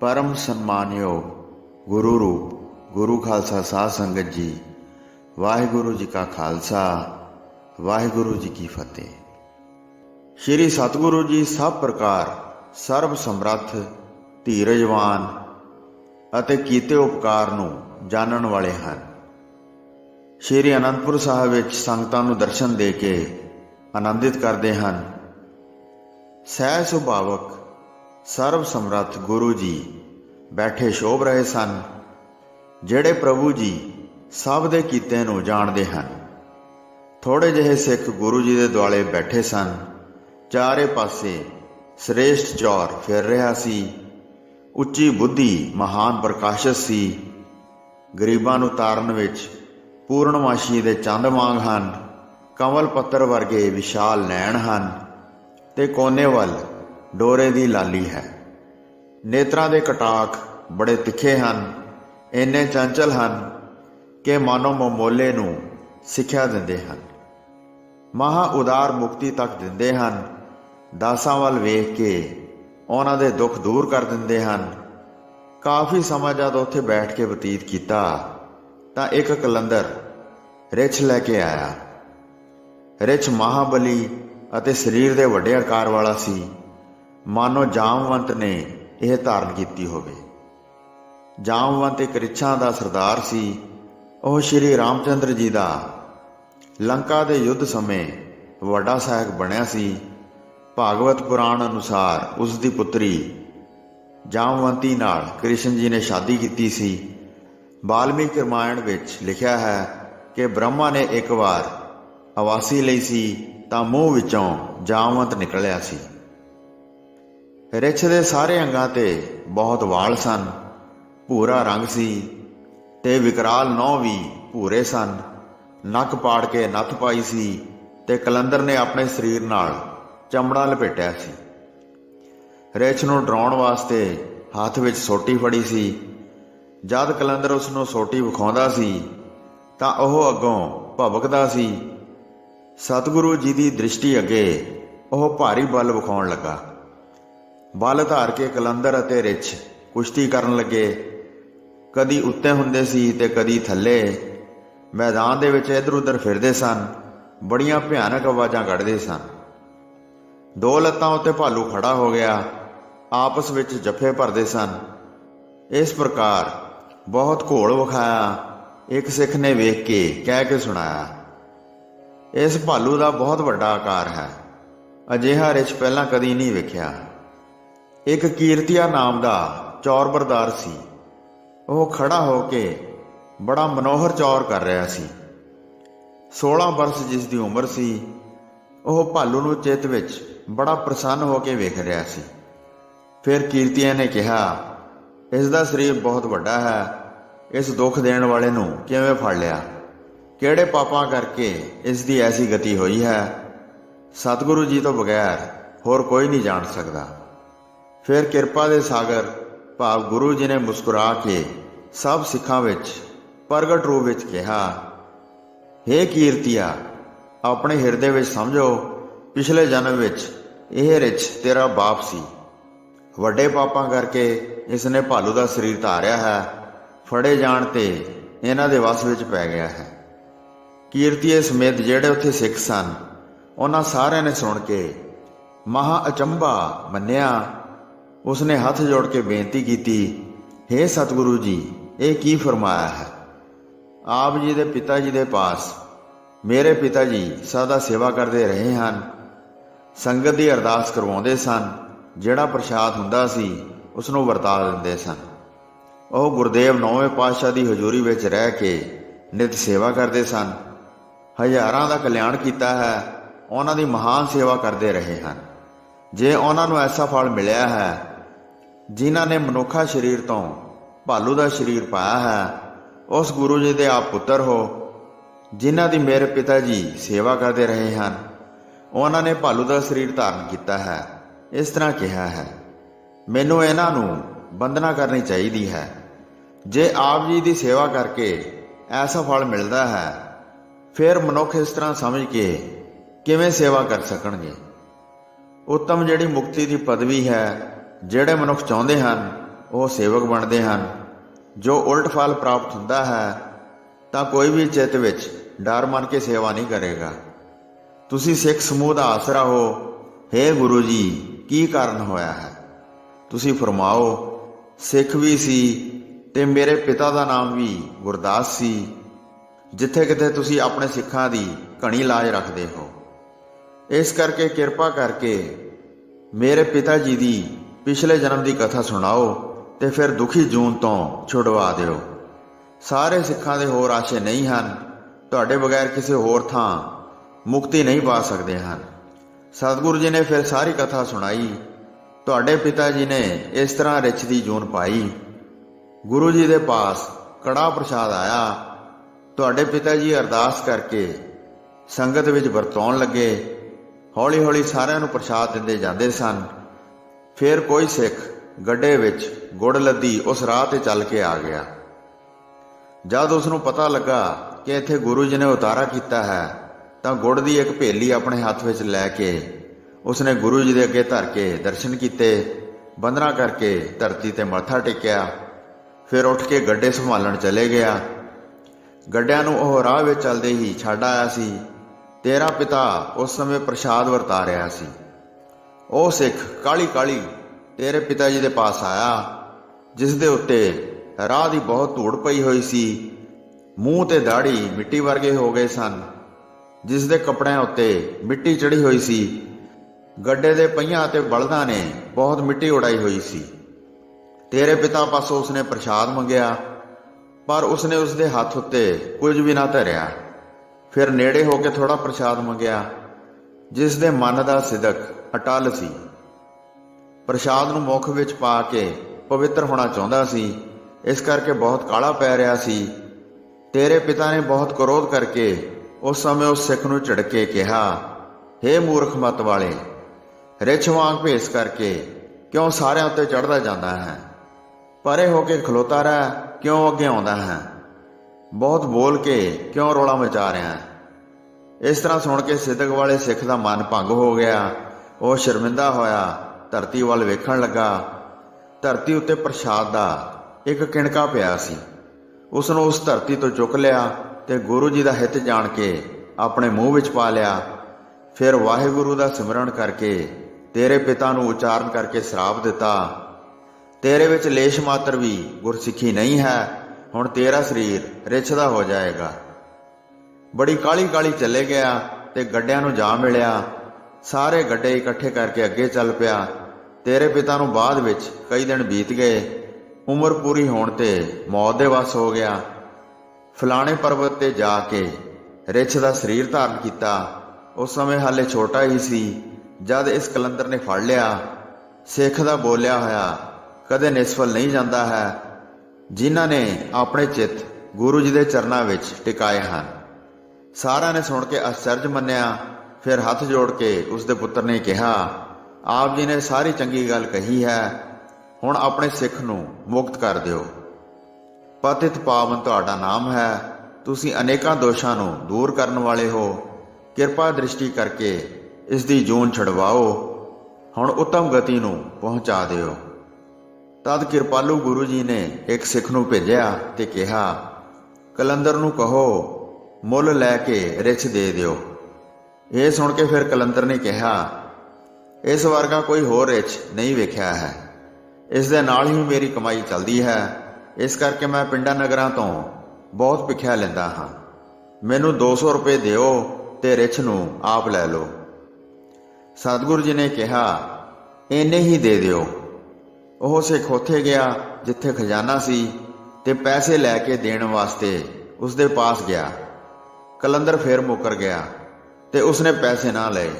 ਪਰਮ ਸਨਮਾਨਯੋਗ ਗੁਰੂ ਰੂਪ ਗੁਰੂ ਖਾਲਸਾ ਸਾਧ ਸੰਗਤ ਜੀ ਵਾਹਿਗੁਰੂ ਜੀ ਕਾ ਖਾਲਸਾ ਵਾਹਿਗੁਰੂ ਜੀ ਕੀ ਫਤਿਹ ਸ਼੍ਰੀ ਸਤਿਗੁਰੂ ਜੀ ਸਭ ਪ੍ਰਕਾਰ ਸਰਬ ਸਮਰੱਥ ਧੀਰਜਵਾਨ ਅਤੇ ਕੀਤੇ ਉਪਕਾਰ ਨੂੰ ਜਾਣਨ ਵਾਲੇ ਹਨ ਸ਼੍ਰੀ ਅਨੰਦਪੁਰ ਸਾਹਿਬ ਵਿੱਚ ਸੰਗਤਾਂ ਨੂੰ ਦਰਸ਼ਨ ਦੇ ਕੇ ਆਨੰਦਿਤ ਕਰਦੇ ਹਨ ਸਹਿ ਸੁਭਾਵਕ ਸਰਬ ਸਮਰੱਥ ਗੁਰੂ ਜੀ ਬੈਠੇ ਸ਼ੋਭ ਰਹੇ ਸਨ, ਜਿਹੜੇ ਪ੍ਰਭੂ ਜੀ ਸਭ ਦੇ ਕੀਤੇ ਨੂੰ ਜਾਣਦੇ ਹਨ। ਥੋੜੇ ਜਿਹੇ ਸਿੱਖ ਗੁਰੂ ਜੀ ਦੇ ਦੁਆਲੇ ਬੈਠੇ ਸਨ। ਚਾਰੇ ਪਾਸੇ ਸ੍ਰੇਸ਼ਟ ਚੌਰ ਫਿਰ ਰਿਹਾ ਸੀ। ਉੱਚੀ ਬੁੱਧੀ ਮਹਾਨ ਪ੍ਰਕਾਸ਼ਤ ਸੀ। ਗਰੀਬਾਂ ਨੂੰ ਤਾਰਨ ਵਿੱਚ ਪੂਰਨਮਾਸ਼ੀ ਦੇ ਚੰਦ ਵਾਂਗ ਹਨ। ਕਮਲ ਪੱਤਰ ਵਰਗੇ ਵਿਸ਼ਾਲ ਨੈਣ ਹਨ ਤੇ ਕੋਨੇ ਵੱਲ ਡੋਰੇ ਦੀ ਲਾਲੀ ਹੈ। ਨੇਤਰਾਂ ਦੇ ਕਟਾਖ ਬੜੇ ਤਿੱਖੇ ਹਨ, ਇੰਨੇ ਚੰਚਲ ਹਨ ਕਿ ਮਾਨੋ ਮਮੋਲੇ ਨੂੰ ਸਿੱਖਿਆ ਦਿੰਦੇ ਹਨ। ਮਹਾ ਉਦਾਰ ਮੁਕਤੀ ਤੱਕ ਦਿੰਦੇ ਹਨ, ਦਾਸਾਂ ਵੱਲ ਵੇਖ ਕੇ ਉਹਨਾਂ ਦੇ ਦੁੱਖ ਦੂਰ ਕਰ ਦਿੰਦੇ ਹਨ। ਕਾਫੀ ਸਮਾਂ ਜਦ ਉੱਥੇ ਬੈਠ ਕੇ ਬਤੀਤ ਕੀਤਾ, ਤਾਂ ਇੱਕ ਕਲੰਦਰ ਰਿਛ ਲੈ ਕੇ ਆਇਆ। ਰਿਛ ਮਹਾਬਲੀ ਅਤੇ ਸਰੀਰ ਦੇ ਵੱਡੇ ਆਕਾਰ ਵਾਲਾ ਸੀ। ਮਾਨੋ ਜਾਮਵੰਤ ਨੇ ਇਹ ਧਾਰਨ ਕੀਤੀ ਹੋਵੇ। ਜਾਮਵੰਤ ਇੱਕ ਰਿਛਾਂ ਦਾ ਸਰਦਾਰ ਸੀ। ਉਹ ਸ਼੍ਰੀ ਰਾਮਚੰਦਰ ਜੀ ਦਾ ਲੰਕਾ ਦੇ ਯੁੱਧ ਸਮੇਂ ਵੱਡਾ ਸਹਾਇਕ ਬਣਿਆ ਸੀ। ਭਾਗਵਤ ਪੁਰਾਣ ਅਨੁਸਾਰ ਉਸ ਦੀ ਪੁੱਤਰੀ ਜਾਮਵੰਤੀ ਨਾਲ ਕ੍ਰਿਸ਼ਨ ਜੀ ਨੇ ਸ਼ਾਦੀ ਕੀਤੀ ਸੀ। ਬਾਲਮੀਕ ਰਮਾਇਣ ਵਿੱਚ ਲਿਖਿਆ ਹੈ ਕਿ ਬ੍ਰਹਮਾ ਨੇ ਇੱਕ ਵਾਰ ਆਵਾਸੀ ਲਈ ਸੀ ਤਾਂ ਮੂੰਹ ਵਿੱਚੋਂ ਜਾਮਵੰਤ ਨਿਕਲਿਆ ਸੀ। ਰਿਛ ਦੇ ਸਾਰੇ ਅੰਗਾਂ ਤੇ ਬਹੁਤ ਵਾਲ ਸਨ। ਭੂਰਾ ਰੰਗ ਸੀ ਤੇ ਵਿਕਰਾਲ ਨੌ ਵੀ ਭੂਰੇ ਸਨ। ਨੱਕ ਪਾੜ ਕੇ ਨੱਥ ਪਾਈ ਸੀ ਤੇ ਕਲੰਦਰ ਨੇ ਆਪਣੇ ਸਰੀਰ ਨਾਲ ਚਮੜਾ ਲਪੇਟਿਆ ਸੀ। ਰਿਛ ਨੂੰ ਡਰਾਉਣ ਵਾਸਤੇ ਹੱਥ ਵਿੱਚ ਸੋਟੀ ਫੜੀ ਸੀ। ਜਦ ਕਲੰਦਰ ਉਸ ਨੂੰ ਸੋਟੀ ਵਿਖਾਉਂਦਾ ਸੀ, ਤਾਂ ਉਹ ਅੱਗੋਂ ਭਵਕਦਾ ਸੀ। ਸਤਿਗੁਰੂ ਜੀ ਦੀ ਦ੍ਰਿਸ਼ਟੀ ਅੱਗੇ ਉਹ ਭਾਰੀ ਬਲ ਵਿਖਾਉਣ ਲੱਗਾ। ਬਲ ਧਾਰ ਕੇ ਕਲੰਦਰ ਅਤੇ ਰਿਛ। ਕੁਸ਼ਤੀ ਕਰਨ ਲੱਗੇ। ਕਦੀ ਉੱਤੇ ਹੁੰਦੇ ਸੀ ਤੇ ਕਦੀ ਥੱਲੇ। ਮੈਦਾਨ ਦੇ ਵਿੱਚ ਇਧਰ ਉਧਰ ਫਿਰਦੇ ਸਨ। ਬੜੀਆਂ ਭਿਆਨਕ ਆਵਾਜ਼ਾਂ ਕੱਢਦੇ ਸਨ। ਦੋ ਲੱਤਾਂ ਉੱਤੇ ਭਾਲੂ ਖੜਾ ਹੋ ਗਿਆ। ਆਪਸ ਵਿੱਚ ਜੱਫੇ ਭਰਦੇ ਸਨ। ਇਸ ਪ੍ਰਕਾਰ ਬਹੁਤ ਘੋਲ ਵਿਖਾਇਆ। ਇੱਕ ਸਿੱਖ ਨੇ ਵੇਖ ਕੇ ਕਹਿ ਕੇ ਸੁਣਾਇਆ, ਇਸ ਭਾਲੂ ਦਾ ਬਹੁਤ ਵੱਡਾ ਆਕਾਰ ਹੈ। ਅਜਿਹਾ ਰਿਛ ਪਹਿਲਾਂ ਕਦੀ ਨਹੀਂ ਵੇਖਿਆ। ਇੱਕ ਕੀਰਤੀਆ ਨਾਮ ਦਾ ਚੌਰ ਬਰਦਾਰ ਸੀ। ਉਹ ਖੜਾ ਹੋ ਕੇ ਬੜਾ ਮਨੋਹਰ ਚੌਰ ਕਰ ਰਿਹਾ ਸੀ। 16 ਵਰਸ ਜਿਸ ਦੀ ਉਮਰ ਸੀ, ਉਹ ਭਾਲੂ ਨੂੰ ਚਿੱਤ ਵਿੱਚ ਬੜਾ ਪ੍ਰਸੰਨ ਹੋ ਕੇ ਵੇਖ ਰਿਹਾ ਸੀ। ਫਿਰ ਕੀਰਤੀਆ ਨੇ ਕਿਹਾ, ਇਸ ਦਾ ਸਰੀਰ ਬਹੁਤ ਵੱਡਾ ਹੈ, ਇਸ ਦੁੱਖ ਦੇਣ ਵਾਲੇ ਨੂੰ ਕਿਵੇਂ ਫੜ ਲਿਆ? ਕਿਹੜੇ ਪਾਪਾਂ ਕਰਕੇ ਇਸ ਦੀ ਐਸੀ ਗਤੀ ਹੋਈ ਹੈ? ਸਤਿਗੁਰੂ ਜੀ ਤੋਂ ਬਗੈਰ ਹੋਰ ਕੋਈ ਨਹੀਂ ਜਾਣ ਸਕਦਾ। ਫਿਰ ਕਿਰਪਾ ਦੇ ਸਾਗਰ, ਭਾਵ ਗੁਰੂ ਜੀ ਨੇ ਮੁਸਕਰਾ ਕੇ ਸਭ ਸਿੱਖਾਂ ਵਿੱਚ, ਪ੍ਰਗਟ ਰੂਪ ਵਿੱਚ ਕਿਹਾ हे ਕੀਰਤੀਆ, ਆਪਣੇ ਹਿਰਦੇ ਵਿੱਚ ਸਮਝੋ, ਪਿਛਲੇ ਜਨਮ ਵਿੱਚ ਇਹ ਰਿਛ ਤੇਰਾ ਬਾਪ ਸੀ। ਵੱਡੇ ਪਾਪਾਂ ਕਰਕੇ ਇਸ ਨੇ ਭਾਲੂ ਦਾ ਸਰੀਰ ਧਾਰਿਆ ਹੈ, ਫੜੇ ਜਾਣ ਤੇ ਇਹਨਾਂ ਦੇ ਵਸ ਵਿੱਚ ਪੈ ਗਿਆ ਹੈ। ਕੀਰਤੀਏ ਸਮੇਤ ਜਿਹੜੇ ਉੱਥੇ ਸਿੱਖ ਸਨ, ਉਹਨਾਂ ਸਾਰਿਆਂ ਨੇ ਸੁਣ ਕੇ ਮਹਾ ਅਚੰਭਾ ਮੰਨਿਆ ਉਸਨੇ ਹੱਥ ਜੋੜ ਕੇ ਬੇਨਤੀ ਕੀਤੀ हे ਸਤਿਗੁਰੂ ਜੀ, ਇਹ ਕੀ ਫਰਮਾਇਆ ਹੈ? ਆਪ ਜੀ ਦੇ ਪਿਤਾ ਜੀ ਦੇ ਪਾਸ ਮੇਰੇ ਪਿਤਾ ਜੀ ਸਦਾ ਸੇਵਾ ਕਰਦੇ ਰਹੇ ਹਨ। ਸੰਗਤ ਦੀ ਅਰਦਾਸ ਕਰਵਾਉਂਦੇ ਸਨ, ਜਿਹੜਾ ਪ੍ਰਸ਼ਾਦ ਹੁੰਦਾ ਸੀ ਉਸ ਨੂੰ ਵਰਤਾ ਦਿੰਦੇ ਸਨ। ਉਹ ਗੁਰਦੇਵ ਨੌਵੇਂ ਪਾਤਸ਼ਾਹ ਦੀ ਹਜ਼ੂਰੀ ਵਿੱਚ ਰਹਿ ਕੇ ਨਿਤ ਸੇਵਾ ਕਰਦੇ ਸਨ। ਹਜ਼ਾਰਾਂ ਦਾ ਕਲਿਆਣ ਕੀਤਾ ਹੈ, ਉਹਨਾਂ ਦੀ ਮਹਾਨ ਸੇਵਾ ਕਰਦੇ ਰਹੇ ਹਨ। ਜੇ ਉਹਨਾਂ ਨੂੰ ਐਸਾ ਫਲ ਮਿਲਿਆ ਹੈ ਜਿਨ੍ਹਾਂ ਨੇ ਮਨੁੱਖਾ ਸਰੀਰ ਤੋਂ ਭਾਲੂ ਦਾ ਸਰੀਰ ਪਾਇਆ ਹੈ, ਉਸ ਗੁਰੂ ਜੀ ਦੇ ਆਪ ਪੁੱਤਰ ਹੋ, ਜਿਨ੍ਹਾਂ ਦੀ ਮੇਰੇ ਪਿਤਾ ਜੀ ਸੇਵਾ ਕਰਦੇ ਰਹੇ ਹਨ, ਉਹਨਾਂ ਨੇ ਭਾਲੂ ਦਾ ਸਰੀਰ ਧਾਰਨ ਕੀਤਾ ਹੈ, ਇਸ ਤਰ੍ਹਾਂ ਕਿਹਾ ਹੈ, ਮੈਨੂੰ ਇਹਨਾਂ ਨੂੰ ਬੰਦਨਾ ਕਰਨੀ ਚਾਹੀਦੀ ਹੈ। ਜੇ ਆਪ ਜੀ ਦੀ ਸੇਵਾ ਕਰਕੇ ਐਸਾ ਫਲ ਮਿਲਦਾ ਹੈ, ਫਿਰ ਮਨੁੱਖ ਇਸ ਤਰ੍ਹਾਂ ਸਮਝ ਕੇ ਕਿਵੇਂ ਸੇਵਾ ਕਰ ਸਕਣਗੇ? ਉੱਤਮ ਜਿਹੜੀ ਮੁਕਤੀ ਦੀ ਪਦਵੀ ਹੈ ਜਿਹੜੇ ਮਨੁੱਖ ਚਾਹੁੰਦੇ ਹਨ, ਉਹ ਸੇਵਕ ਬਣਦੇ ਹਨ। ਜੋ ਉਲਟ ਫਲ ਪ੍ਰਾਪਤ ਹੁੰਦਾ ਹੈ, ਤਾਂ ਕੋਈ ਵੀ ਚਿੱਤ ਵਿੱਚ ਡਰ ਮੰਨ ਕੇ ਸੇਵਾ ਨਹੀਂ ਕਰੇਗਾ। ਤੁਸੀਂ ਸਿੱਖ ਸਮੂਹ ਦਾ ਆਸਰਾ ਹੋ। हे ਗੁਰੂ ਜੀ, ਕੀ ਕਾਰਨ ਹੋਇਆ ਹੈ? ਤੁਸੀਂ ਫਰਮਾਓ, ਸਿੱਖ ਵੀ ਸੀ ਤੇ ਮੇਰੇ ਪਿਤਾ ਦਾ ਨਾਮ ਵੀ ਗੁਰਦਾਸ ਸੀ, ਜਿੱਥੇ ਕਿਤੇ ਤੁਸੀਂ ਆਪਣੇ ਸਿੱਖਾਂ ਦੀ ਘਣੀ ਲਾਜ ਰੱਖਦੇ ਹੋ। ਇਸ ਕਰਕੇ ਕਿਰਪਾ ਕਰਕੇ ਮੇਰੇ ਪਿਤਾ ਜੀ ਦੀ ਪਿਛਲੇ ਜਨਮ ਦੀ ਕਥਾ ਸੁਣਾਓ ਤੇ ਫਿਰ ਦੁਖੀ ਜੂਨ ਤੋਂ ਛੁਡਵਾ ਦਿਓ। ਸਾਰੇ ਸਿੱਖਾਂ ਦੇ ਹੋਰ ਆਸ਼ੇ ਨਹੀਂ ਹਨ। ਤੁਹਾਡੇ ਬਗੈਰ ਕਿਸੇ ਹੋਰ ਥਾਂ ਮੁਕਤੀ ਨਹੀਂ ਪਾ ਸਕਦੇ ਹਨ। ਸਤਿਗੁਰੂ ਜੀ ਨੇ ਫਿਰ ਸਾਰੀ ਕਥਾ ਸੁਣਾਈ। ਤੁਹਾਡੇ ਪਿਤਾ ਜੀ ਨੇ ਇਸ ਤਰ੍ਹਾਂ ਰਿਛ ਦੀ ਜੂਨ ਪਾਈ। ਗੁਰੂ ਜੀ ਦੇ ਪਾਸ ਕੜਾ ਪ੍ਰਸ਼ਾਦ ਆਇਆ। ਤੁਹਾਡੇ ਪਿਤਾ ਜੀ ਅਰਦਾਸ ਕਰਕੇ ਸੰਗਤ ਵਿੱਚ ਵਰਤਾਉਣ ਲੱਗੇ। ਹੌਲੀ ਹੌਲੀ ਸਾਰਿਆਂ ਨੂੰ ਪ੍ਰਸ਼ਾਦ ਦਿੰਦੇ ਜਾਂਦੇ ਸਨ। ਫਿਰ ਕੋਈ ਸਿੱਖ ਗੱਡੇ ਵਿੱਚ ਗੁੜ ਲੱਦੀ ਉਸ ਰਾਹ ਤੇ ਚੱਲ ਕੇ ਆ ਗਿਆ। ਜਦ ਉਸ ਨੂੰ ਪਤਾ ਲੱਗਾ ਕਿ ਇੱਥੇ ਗੁਰੂ ਜੀ ਨੇ ਉਤਾਰਾ ਕੀਤਾ ਹੈ, ਤਾਂ ਗੁੜ ਦੀ ਇੱਕ ਭੇਲੀ ਆਪਣੇ ਹੱਥ ਵਿੱਚ ਲੈ ਕੇ ਉਸਨੇ ਗੁਰੂ ਜੀ ਦੇ ਅੱਗੇ ਧਰ ਕੇ ਦਰਸ਼ਨ ਕੀਤੇ। ਬੰਦਨਾ ਕਰਕੇ ਧਰਤੀ ਤੇ ਮੱਥਾ ਟੇਕਿਆ। ਫਿਰ ਉੱਠ ਕੇ ਗੱਡੇ ਸੰਭਾਲਣ ਚਲੇ ਗਿਆ। ਗੱਡਿਆਂ ਨੂੰ ਉਹ ਰਾਹ ਵਿੱਚ ਚੱਲਦੇ ਹੀ ਛੱਡ ਆਇਆ ਸੀ। ਤੇਰਾ ਪਿਤਾ ਉਸ ਸਮੇਂ ਪ੍ਰਸ਼ਾਦ ਵਰਤਾ ਰਿਹਾ ਸੀ। ਉਹ ਸਿੱਖ ਕਾਲੀ ਕਾਲੀ ਤੇਰੇ ਪਿਤਾ ਜੀ ਦੇ ਪਾਸ ਆਇਆ, ਜਿਸ ਦੇ ਉੱਤੇ ਰਾਹ ਦੀ ਬਹੁਤ ਧੂੜ ਪਈ ਹੋਈ ਸੀ। ਮੂੰਹ ਤੇ ਦਾੜੀ ਮਿੱਟੀ ਵਰਗੇ ਹੋ ਗਏ ਸਨ। ਜਿਸ ਦੇ ਕੱਪੜਿਆਂ ਉੱਤੇ ਮਿੱਟੀ ਚੜੀ ਹੋਈ ਸੀ। ਗੱਡੇ ਦੇ ਪਹੀਆਂ ਅਤੇ ਬਲਦਾਂ ਨੇ ਬਹੁਤ ਮਿੱਟੀ ਉਡਾਈ ਹੋਈ ਸੀ। ਤੇਰੇ ਪਿਤਾ ਪਾਸੋਂ ਉਸਨੇ ਪ੍ਰਸ਼ਾਦ ਮੰਗਿਆ, ਪਰ ਉਸਨੇ ਉਸਦੇ ਹੱਥ ਉੱਤੇ ਕੁਝ ਵੀ ਨਾ ਧਰਿਆ। ਫਿਰ ਨੇੜੇ ਹੋ ਕੇ ਥੋੜਾ ਪ੍ਰਸ਼ਾਦ ਮੰਗਿਆ। ਜਿਸ ਦੇ ਮਨ ਦਾ ਸਿਦਕ ਅਟਲ ਸੀ। ਪ੍ਰਸ਼ਾਦ ਨੂੰ ਮੁਖ ਵਿੱਚ ਪਾ ਕੇ ਪਵਿੱਤਰ ਹੋਣਾ ਚਾਹੁੰਦਾ ਸੀ। ਇਸ ਕਰਕੇ ਬਹੁਤ ਕਾਲਾ ਪੈ ਰਿਹਾ ਸੀ। ਤੇਰੇ ਪਿਤਾ ਨੇ ਬਹੁਤ ਕਰੋਧ ਕਰਕੇ ਉਸ ਸਮੇਂ ਉਸ ਸਿੱਖ ਨੂੰ ਝੜਕੇ ਕਿਹਾ हे ਮੂਰਖ ਮਤ ਵਾਲੇ, ਰਿਛ ਵਾਂਗ ਭੇਸ ਕਰਕੇ ਕਿਉਂ ਸਾਰਿਆਂ ਉੱਤੇ ਚੜਦਾ ਜਾਂਦਾ ਹੈ? ਪਰੇ ਹੋ ਕੇ ਖਲੋਤਾ ਰਹਿ, ਕਿਉਂ ਅੱਗੇ ਆਉਂਦਾ ਹੈ? ਬਹੁਤ ਬੋਲ ਕੇ ਕਿਉਂ ਰੋਲਾ ਮਚਾ ਰਿਹਾ ਹੈ? ਇਸ ਤਰ੍ਹਾਂ ਸੁਣ ਕੇ ਸਿੱਧਕ ਵਾਲੇ ਸਿੱਖ ਦਾ ਮਨ ਭੰਗ ਹੋ ਗਿਆ। ਉਹ ਸ਼ਰਮਿੰਦਾ ਹੋਇਆ, ਧਰਤੀ ਵੱਲ ਵੇਖਣ ਲੱਗਾ। ਧਰਤੀ ਉੱਤੇ ਪ੍ਰਸ਼ਾਦ ਦਾ ਇੱਕ ਕਿਣਕਾ ਪਿਆ ਸੀ। ਉਸ ਨੂੰ ਉਸ ਧਰਤੀ ਤੋਂ ਚੁੱਕ ਲਿਆ ਤੇ ਗੁਰੂ ਜੀ ਦਾ ਹਿੱਤ ਜਾਣ ਕੇ ਆਪਣੇ ਮੂੰਹ ਵਿੱਚ ਪਾ ਲਿਆ। ਫਿਰ ਵਾਹਿਗੁਰੂ ਦਾ ਸਿਮਰਨ ਕਰਕੇ ਤੇਰੇ ਪਿਤਾ ਨੂੰ ਉਚਾਰਨ ਕਰਕੇ ਸ਼ਰਾਪ ਦਿੱਤਾ। ਤੇਰੇ ਵਿੱਚ ਲੇਸ਼ ਮਾਤਰ ਵੀ ਗੁਰਸਿੱਖੀ ਨਹੀਂ ਹੈ। ਹੁਣ ਤੇਰਾ ਸਰੀਰ ਰਿਛ ਦਾ ਹੋ ਜਾਏਗਾ। ਬੜੀ ਕਾਲੀ ਕਾਲੀ ਚੱਲੇ ਗਿਆ ਤੇ ਗੱਡਿਆਂ ਨੂੰ ਜਾ ਮਿਲਿਆ। ਸਾਰੇ ਗੱਡੇ ਇਕੱਠੇ ਕਰਕੇ ਅੱਗੇ ਚੱਲ ਪਿਆ। ਤੇਰੇ ਪਿਤਾ ਨੂੰ ਬਾਅਦ ਵਿੱਚ ਕਈ ਦਿਨ ਬੀਤ ਗਏ। ਉਮਰ ਪੂਰੀ ਹੋਣ ਤੇ ਮੌਤ ਦੇ ਵਸ ਹੋ ਗਿਆ। ਫਲਾਣੇ ਪਰਬਤ ਤੇ ਜਾ ਕੇ ਰਿਛ ਦਾ ਸਰੀਰ ਧਾਰਨ ਕੀਤਾ। ਉਸ ਸਮੇਂ ਹਾਲੇ ਛੋਟਾ ਹੀ ਸੀ। ਜਦ ਇਸ ਕਲੰਦਰ ਨੇ ਫੜ ਲਿਆ, ਸਿੱਖ ਦਾ ਬੋਲਿਆ ਹੋਇਆ, ਕਦੇ ਨਿਸਫਲ ਨਹੀਂ ਜਾਂਦਾ ਹੈ। ਜਿਨ੍ਹਾਂ ਨੇ ਆਪਣੇ ਚਿੱਤ ਗੁਰੂ ਜੀ ਦੇ ਚਰਨਾਂ ਵਿੱਚ ਟਿਕਾਏ ਹਨ। ਸਾਰਿਆਂ ਨੇ ਸੁਣ ਕੇ ਅਚਰਜ ਮੰਨਿਆ, ਫਿਰ ਹੱਥ ਜੋੜ ਕੇ ਉਸ ਦੇ ਪੁੱਤਰ ਨੇ ਕਿਹਾ, ਆਪ ਜੀ ਨੇ ਸਾਰੀ ਚੰਗੀ ਗੱਲ ਕਹੀ ਹੈ, ਹੁਣ ਆਪਣੇ ਸਿੱਖ ਨੂੰ ਮੁਕਤ ਕਰ ਦਿਓ। ਪਤਿਤ ਪਾਵਨ ਤੁਹਾਡਾ ਨਾਮ ਹੈ, ਤੁਸੀਂ ਅਨੇਕਾਂ ਦੋਸ਼ਾਂ ਨੂੰ ਦੂਰ ਕਰਨ ਵਾਲੇ ਹੋ। ਕਿਰਪਾ ਦ੍ਰਿਸ਼ਟੀ ਕਰਕੇ ਇਸ ਦੀ ਜੂਨ ਛਡਵਾਓ, ਹੁਣ ਉੱਤਮ ਗਤੀ ਨੂੰ ਪਹੁੰਚਾ ਦਿਓ। ਤਦ ਕਿਰਪਾਲੂ ਗੁਰੂ ਜੀ ਨੇ ਇੱਕ ਸਿੱਖ ਨੂੰ ਭੇਜਿਆ ਤੇ ਕਿਹਾ, ਕਲੰਦਰ ਨੂੰ ਕਹੋ ਮੁੱਲ ਲੈ ਕੇ ਰਿਛ ਦੇ ਦਿਓ। ਇਹ ਸੁਣ ਕੇ ਫਿਰ ਕਲੰਦਰ ਨੇ ਕਿਹਾ, ਇਸ ਵਰਗਾ ਕੋਈ ਹੋਰ ਰਿਛ ਨਹੀਂ ਵੇਖਿਆ ਹੈ। ਇਸ ਦੇ ਨਾਲ ਹੀ ਮੇਰੀ ਕਮਾਈ ਚੱਲਦੀ ਹੈ। ਇਸ ਕਰਕੇ ਮੈਂ ਪਿੰਡਾਂ ਨਗਰਾਂ ਤੋਂ ਬਹੁਤ ਭਿੱਖਿਆ ਲੈਂਦਾ ਹਾਂ। ਮੈਨੂੰ 200 ਰੁਪਏ ਦਿਓ ਤੇ ਰਿਛ ਨੂੰ ਆਪ ਲੈ ਲਓ। ਸਤਿਗੁਰੂ ਜੀ ਨੇ ਕਿਹਾ, ਇੰਨੇ ਹੀ ਦੇ ਦਿਓ। ਉਹ ਸਿੱਖ ਉੱਥੇ ਗਿਆ, ਜਿੱਥੇ ਖਜ਼ਾਨਾ ਸੀ, ਤੇ ਪੈਸੇ ਲੈ ਕੇ ਦੇਣ ਵਾਸਤੇ ਉਸ ਦੇ ਪਾਸ ਗਿਆ। ਕਲੰਦਰ ਫੇਰ ਮੁੱਕਰ ਗਿਆ ਤੇ ਉਸਨੇ ਪੈਸੇ ਨਾ ਲਏ।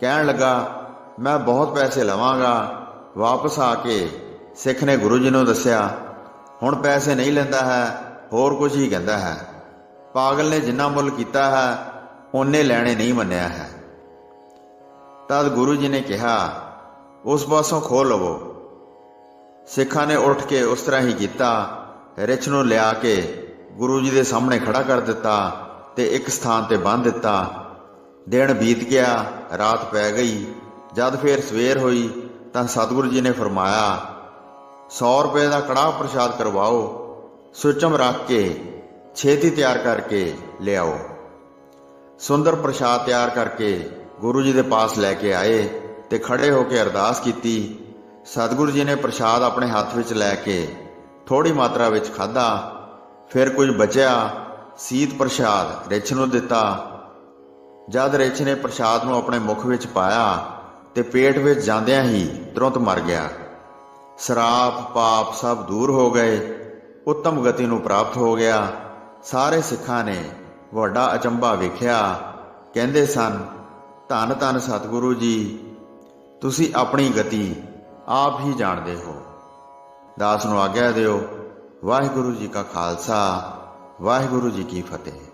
ਕਹਿਣ ਲੱਗਾ, ਮੈਂ ਬਹੁਤ ਪੈਸੇ ਲਵਾਂਗਾ। ਵਾਪਸ ਆ ਕੇ ਸਿੱਖ ਨੇ ਗੁਰੂ ਜੀ ਨੂੰ ਦੱਸਿਆ, ਹੁਣ ਪੈਸੇ ਨਹੀਂ ਲੈਂਦਾ ਹੈ, ਹੋਰ ਕੁਝ ਹੀ ਕਹਿੰਦਾ ਹੈ। ਪਾਗਲ ਨੇ ਜਿੰਨਾ ਮੁੱਲ ਕੀਤਾ ਹੈ, ਉਹਨੇ ਲੈਣੇ ਨਹੀਂ ਮੰਨਿਆ ਹੈ। ਤਦ ਗੁਰੂ ਜੀ ਨੇ ਕਿਹਾ, ਉਸ ਪਾਸੋਂ ਖੋਲ ਲਵੋ। ਸਿੱਖਾਂ ਨੇ ਉੱਠ ਕੇ ਉਸ ਤਰ੍ਹਾਂ ਹੀ ਕੀਤਾ, ਰਿਛ ਨੂੰ ਲਿਆ ਕੇ ਗੁਰੂ ਜੀ ਦੇ ਸਾਹਮਣੇ ਖੜਾ ਕਰ ਦਿੱਤਾ। ਤੇ ਇੱਕ ਸਥਾਨ ਤੇ ਬੰਨ੍ਹ ਦਿੱਤਾ। ਦਿਨ ਬੀਤ ਗਿਆ, ਰਾਤ ਪੈ ਗਈ। ਜਦ ਫੇਰ ਸਵੇਰ ਹੋਈ, ਤਾਂ ਸਤਿਗੁਰੂ ਜੀ ਨੇ ਫਰਮਾਇਆ 100 ਰੁਪਏ ਦਾ ਕੜਾਹ ਪ੍ਰਸ਼ਾਦ ਕਰਵਾਓ, ਸੁਚਮ ਰੱਖ ਕੇ, ਛੇਤੀ ਤਿਆਰ ਕਰਕੇ ਲਿਆਓ। ਸੁੰਦਰ ਪ੍ਰਸ਼ਾਦ ਤਿਆਰ ਕਰਕੇ ਗੁਰੂ ਜੀ ਦੇ ਪਾਸ ਲੈ ਕੇ ਆਏ ਤੇ ਖੜੇ ਹੋ ਕੇ ਅਰਦਾਸ ਕੀਤੀ। ਸਤਿਗੁਰੂ ਜੀ ਨੇ ਪ੍ਰਸ਼ਾਦ ਆਪਣੇ ਹੱਥ ਵਿੱਚ ਲੈ ਕੇ ਥੋੜੀ ਮਾਤਰਾ ਵਿੱਚ ਖਾਧਾ। ਫਿਰ ਕੁਝ ਬਚਿਆ ਸੀਤ ਪ੍ਰਸ਼ਾਦ ਰਿਛ ਨੂੰ ਦਿੱਤਾ। ਜਦ ਰਿਛ ਨੇ ਪ੍ਰਸ਼ਾਦ ਨੂੰ ਆਪਣੇ ਮੁਖ ਵਿੱਚ ਪਾਇਆ ਤੇ ਪੇਟ ਵਿੱਚ ਜਾਂਦਿਆਂ ਹੀ ਤੁਰੰਤ ਮਰ ਗਿਆ। ਸਰਾਪ, ਪਾਪ ਸਭ ਦੂਰ ਹੋ ਗਏ। ਉੱਤਮ ਗਤੀ ਨੂੰ ਪ੍ਰਾਪਤ ਹੋ ਗਿਆ। ਸਾਰੇ ਸਿੱਖਾਂ ਨੇ ਵੱਡਾ ਅਚੰਭਾ ਵੇਖਿਆ। ਕਹਿੰਦੇ ਸਨ, ਧੰਨ ਧੰਨ ਸਤਿਗੁਰੂ ਜੀ, ਤੁਸੀਂ ਆਪਣੀ ਗਤੀ ਆਪ ਹੀ ਜਾਣਦੇ ਹੋ। ਦਾਸ ਨੂੰ ਆਗਿਆ ਦਿਓ, ਵਾਹਿਗੁਰੂ ਜੀ ਕਾ ਖਾਲਸਾ। ਵਾਹਿਗੁਰੂ ਜੀ ਕੀ ਫਤਿਹ।